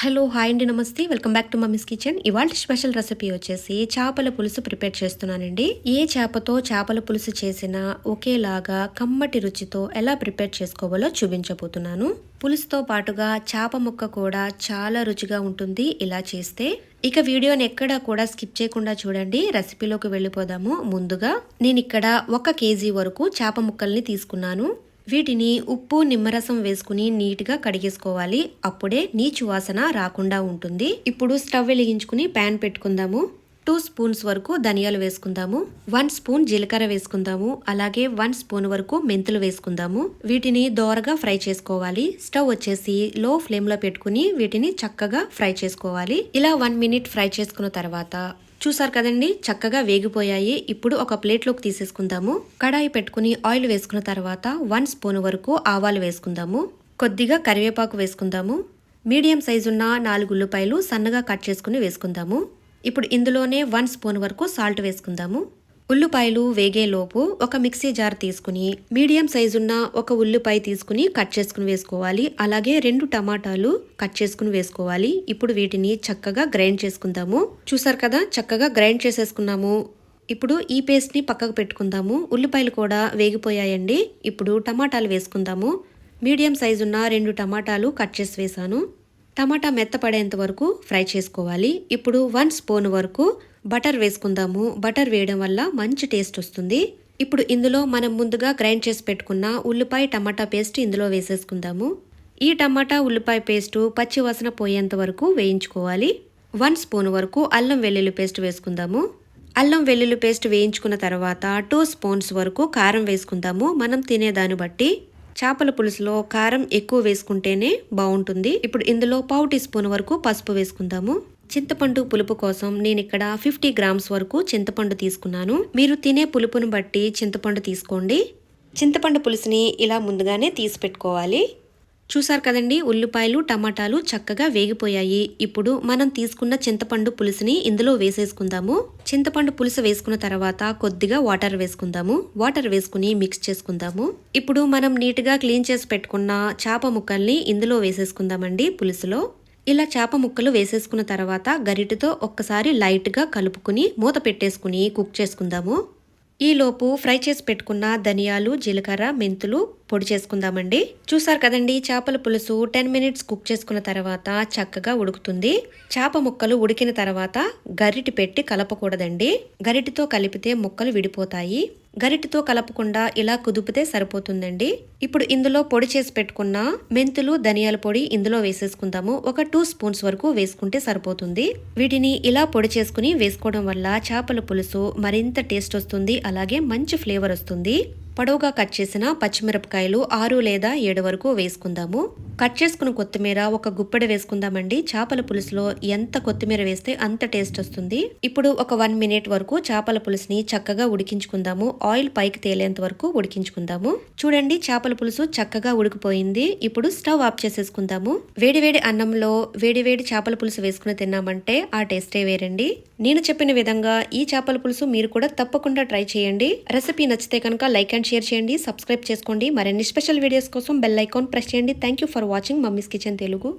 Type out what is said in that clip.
Hello hi అండి నమస్తే. Welcome back to mummy's kitchen. ఇవాళ స్పెషల్ రెసిపీ వచ్చేసి చేపల పులుసు ప్రిపేర్ చేస్తున్నానండి. ఏ చేపతో చేపల పులుసు చేసినా ఒకేలాగా కమ్మటి రుచితో ఎలా ప్రిపేర్ చేసుకోవాలో చూపించబోతున్నాను. పులుసుతో పాటుగా చేప ముక్క కూడా చాలా రుచిగా ఉంటుంది ఇలా చేస్తే. ఇక వీడియోని ఎక్కడా కూడా స్కిప్ చేయకుండా చూడండి. రెసిపీలోకి వెళ్ళిపోదాము ముందుగా. నేను ఇక్కడ ఒక కేజీ వరకు చేప ముక్కల్ని తీసుకున్నాను. వీటిని ఉప్పు నిమ్మరసం వేసుకుని నీట్గా కడిగేసుకోవాలి. అప్పుడే నీచు వాసన రాకుండా ఉంటుంది. ఇప్పుడు స్టవ్ వెలిగించుకుని ప్యాన్ పెట్టుకుందాము. టూ స్పూన్స్ వరకు ధనియాలు వేసుకుందాము. వన్ స్పూన్ జీలకర్ర వేసుకుందాము. అలాగే వన్ స్పూన్ వరకు మెంతులు వేసుకుందాము. వీటిని దోరగా ఫ్రై చేసుకోవాలి. స్టవ్ వచ్చేసి లో ఫ్లేమ్లో పెట్టుకుని వీటిని చక్కగా ఫ్రై చేసుకోవాలి. ఇలా వన్ మినిట్ ఫ్రై చేసుకున్న తర్వాత చూసారు కదండి చక్కగా వేగిపోయాయి. ఇప్పుడు ఒక ప్లేట్లోకి తీసేసుకుందాము. కడాయి పెట్టుకుని ఆయిల్ వేసుకున్న తర్వాత వన్ స్పూన్ వరకు ఆవాలు వేసుకుందాము. కొద్దిగా కరివేపాకు వేసుకుందాము. మీడియం సైజు ఉన్న నాలుగు ఉల్లిపాయలు సన్నగా కట్ చేసుకుని వేసుకుందాము. ఇప్పుడు ఇందులోనే వన్ స్పూన్ వరకు సాల్ట్ వేసుకుందాము. ఉల్లిపాయలు వేగేలోపు ఒక మిక్సీ జార్ తీసుకుని మీడియం సైజున్న ఒక ఉల్లిపాయ తీసుకుని కట్ చేసుకుని వేసుకోవాలి. అలాగే రెండు టమాటాలు కట్ చేసుకుని వేసుకోవాలి. ఇప్పుడు వీటిని చక్కగా గ్రైండ్ చేసుకుందాము. చూసారు కదా చక్కగా గ్రైండ్ చేసేసుకున్నాము. ఇప్పుడు ఈ పేస్ట్ని పక్కకు పెట్టుకుందాము. ఉల్లిపాయలు కూడా వేగిపోయాయండి. ఇప్పుడు టమాటాలు వేసుకుందాము. మీడియం సైజున్న రెండు టమాటాలు కట్ చేసి వేసాను టమాటా మెత్తపడేంత వరకు ఫ్రై చేసుకోవాలి. ఇప్పుడు వన్ స్పూన్ వరకు బటర్ వేసుకుందాము. బటర్ వేయడం వల్ల మంచి టేస్ట్ వస్తుంది. ఇప్పుడు ఇందులో మనం ముందుగా గ్రైండ్ చేసి పెట్టుకున్న ఉల్లిపాయ టమాటా పేస్ట్ ఇందులో వేసేసుకుందాము. ఈ టమాటా ఉల్లిపాయ పేస్టు పచ్చి వాసన పోయేంత వరకు వేయించుకోవాలి. వన్ స్పూన్ వరకు అల్లం వెల్లుల్లి పేస్ట్ వేసుకుందాము. అల్లం వెల్లుల్లి పేస్ట్ వేయించుకున్న తర్వాత టూ స్పూన్స్ వరకు కారం వేసుకుందాము. మనం తినేదాన్ని బట్టి చేపల పులుసులో కారం ఎక్కువ వేసుకుంటేనే బాగుంటుంది. ఇప్పుడు ఇందులో పావు టీ స్పూన్ వరకు పసుపు వేసుకుందాము. చింతపండు పులుపు కోసం నేను ఇక్కడ ఫిఫ్టీ గ్రామ్స్ వరకు చింతపండు తీసుకున్నాను. మీరు తినే పులుపును బట్టి చింతపండు తీసుకోండి. చింతపండు పులుసుని ఇలా ముందుగానే తీసి పెట్టుకోవాలి. చూసారు కదండి ఉల్లిపాయలు టమాటాలు చక్కగా వేగిపోయాయి. ఇప్పుడు మనం తీసుకున్న చింతపండు పులుసుని ఇందులో వేసేసుకుందాము. చింతపండు పులుసు వేసుకున్న తర్వాత కొద్దిగా వాటర్ వేసుకుందాము. వాటర్ వేసుకుని మిక్స్ చేసుకుందాము. ఇప్పుడు మనం నీట్గా క్లీన్ చేసి పెట్టుకున్న చేప ముక్కల్ని ఇందులో వేసేసుకుందామండి పులుసులో. ఇలా చేప ముక్కలు వేసేసుకున్న తర్వాత గరిటతో ఒక్కసారి లైట్గా కలుపుకుని మూత పెట్టేసుకుని కుక్ చేసుకుందాము. ఈలోపు ఫ్రై చేసి పెట్టుకున్న ధనియాలు జీలకర్ర మెంతులు పొడి చేసుకుందామండి. చూసారు కదండి చేపల పులుసు టెన్ మినిట్స్ కుక్ చేసుకున్న తర్వాత చక్కగా ఉడుకుతుంది. చేప ముక్కలు ఉడికిన తర్వాత గరిటి పెట్టి కలపకూడదండి. గరిటితో కలిపితే ముక్కలు విడిపోతాయి. గరిటితో కలపకుండా ఇలా కుదిపితే సరిపోతుందండి. ఇప్పుడు ఇందులో పొడి చేసి పెట్టుకున్న మెంతులు ధనియాల పొడి ఇందులో వేసేసుకుందాము. ఒక టూ స్పూన్స్ వరకు వేసుకుంటే సరిపోతుంది. వీటిని ఇలా పొడి చేసుకుని వేసుకోవడం వల్ల చేపల పులుసు మరింత టేస్ట్ వస్తుంది. అలాగే మంచి ఫ్లేవర్ వస్తుంది. పొడవుగా కట్ చేసిన పచ్చిమిరపకాయలు ఆరు లేదా ఏడు వరకు వేసుకుందాము. కట్ చేసుకున్న కొత్తిమీర ఒక గుప్పెడ వేసుకుందామండి. చేపల పులుసులో ఎంత కొత్తిమీర వేస్తే అంత టేస్ట్ వస్తుంది. ఇప్పుడు ఒక వన్ మినిట్ వరకు చేపల పులుసుని చక్కగా ఉడికించుకుందాము. ఆయిల్ పైకి తేలేంత వరకు ఉడికించుకుందాము. చూడండి చేపల పులుసు చక్కగా ఉడికిపోయింది. ఇప్పుడు స్టవ్ ఆఫ్ చేసేసుకుందాము. వేడివేడి అన్నంలో వేడివేడి చేపల పులుసు వేసుకుని తిన్నామంటే ఆ టేస్టే వేరండి. నేను చెప్పిన విధంగా ఈ చేపల పులుసు మీరు కూడా తప్పకుండా ట్రై చేయండి. రెసిపీ నచ్చితే కనుక లైక్ అండ్ షేర్ చేయండి సబ్స్క్రైబ్ చేసుకోండి. మరిన్ని స్పెషల్ వీడియోస్ కోసం బెల్ ఐకాన్ ప్రెస్ చేయండి. Thank you for watching mummy's kitchen Telugu